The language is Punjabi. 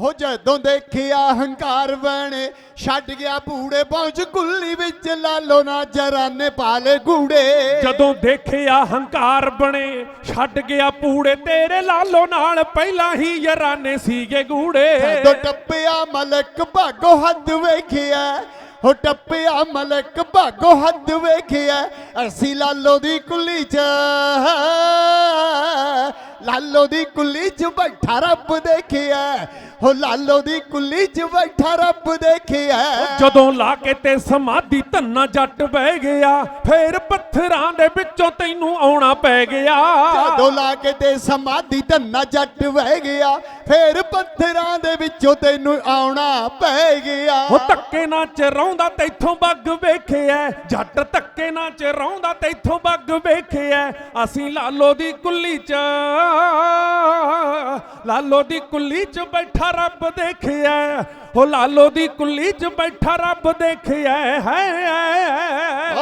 ਹੋ ਜਦੋਂ ਦੇਖਿਆ ਹੰਕਾਰ ਬਣੇ ਛੱਡ ਗਿਆ ਬੂੜੇ ਪਹੁੰਚ ਕੁੱਲੀ ਵਿੱਚ ਲਾਲੋ ਨਾ ਜਰਾਨੇ ਪਾਲੇ ਗੂੜੇ। ਜਦੋਂ ਦੇਖਿਆ ਹੰਕਾਰ ਬਣੇ ਛੱਡ ਗਿਆ ਪੂੜੇ ਤੇਰੇ ਲਾਲੋ ਨਾਲ ਪਹਿਲਾਂ ਹੀ ਯਾਰਾਨੇ ਸੀਗੇ ਗੂੜੇ। ਜਦੋਂ ਟੱਪਿਆ ਮਲਕ ਭਾਗੋ ਹੱਦ ਵੇਖਿਆ ਹੋ ਟੱਪਿਆ ਮਲਕ ਭਾਗੋ ਹੱਦ ਵੇਖਿਆ ਅਸੀਂ ਲਾਲੋ ਦੀ ਕੁੱਲੀ 'ਚ। ਲਾਲੋ ਦੀ ਕੁੱਲੀ 'ਚ ਬੈਠਾ ਰੱਬ ਦੇਖਿਆ। ਹੋ ਲਾਲੋ ਦੀ ਕੁੱਲੀ 'ਚ ਬੈਠਾ ਰੱਬ ਦੇਖਿਆ। ਜਦੋਂ ਲਾ ਕੇ ਤੇ ਸਮਾਧੀ ਧੰਨਾ ਜੱਟ ਬਹਿ ਗਿਆ ਫੇਰ ਪੱਥਰਾਂ ਦੇ ਵਿੱਚੋਂ ਤੈਨੂੰ ਆਉਣਾ ਪੈ ਗਿਆ। ਜਦੋਂ ਲਾ ਕੇ ਤੇ ਸਮਾਧੀ ਧੰਨਾ ਜੱਟ ਵਹਿ ਗਿਆ ਫੇਰ ਪੱਥਰਾਂ ਦੇ ਵਿੱਚੋਂ ਤੈਨੂੰ ਆਉਣਾ ਪੈ ਗਿਆ। ਉਹ ਧੱਕੇ ਨਾਲ ਚਰਾਉਂਦਾ ਤੈਥੋਂ ਬੱਗ ਵੇਖਿਆ ਜੱਟ ਧੱਕੇ ਨਾਲ ਚਰਾਉਂਦਾ ਤੈਥੋਂ ਬੱਗ ਵੇਖਿਆ। ਅਸੀਂ ਲਾਲੋ ਦੀ ਕੁੱਲੀ 'ਚ, ਲਾਲੋ ਦੀ ਕੁੱਲੀ 'ਚ ਬੈਠਾ ਰੱਬ ਦੇਖਿਆ। ਉਹ ਲਾਲੋ ਦੀ ਕੁੱਲੀ 'ਚ ਬੈਠਾ ਰੱਬ ਦੇਖਿਆ। ਹੈ।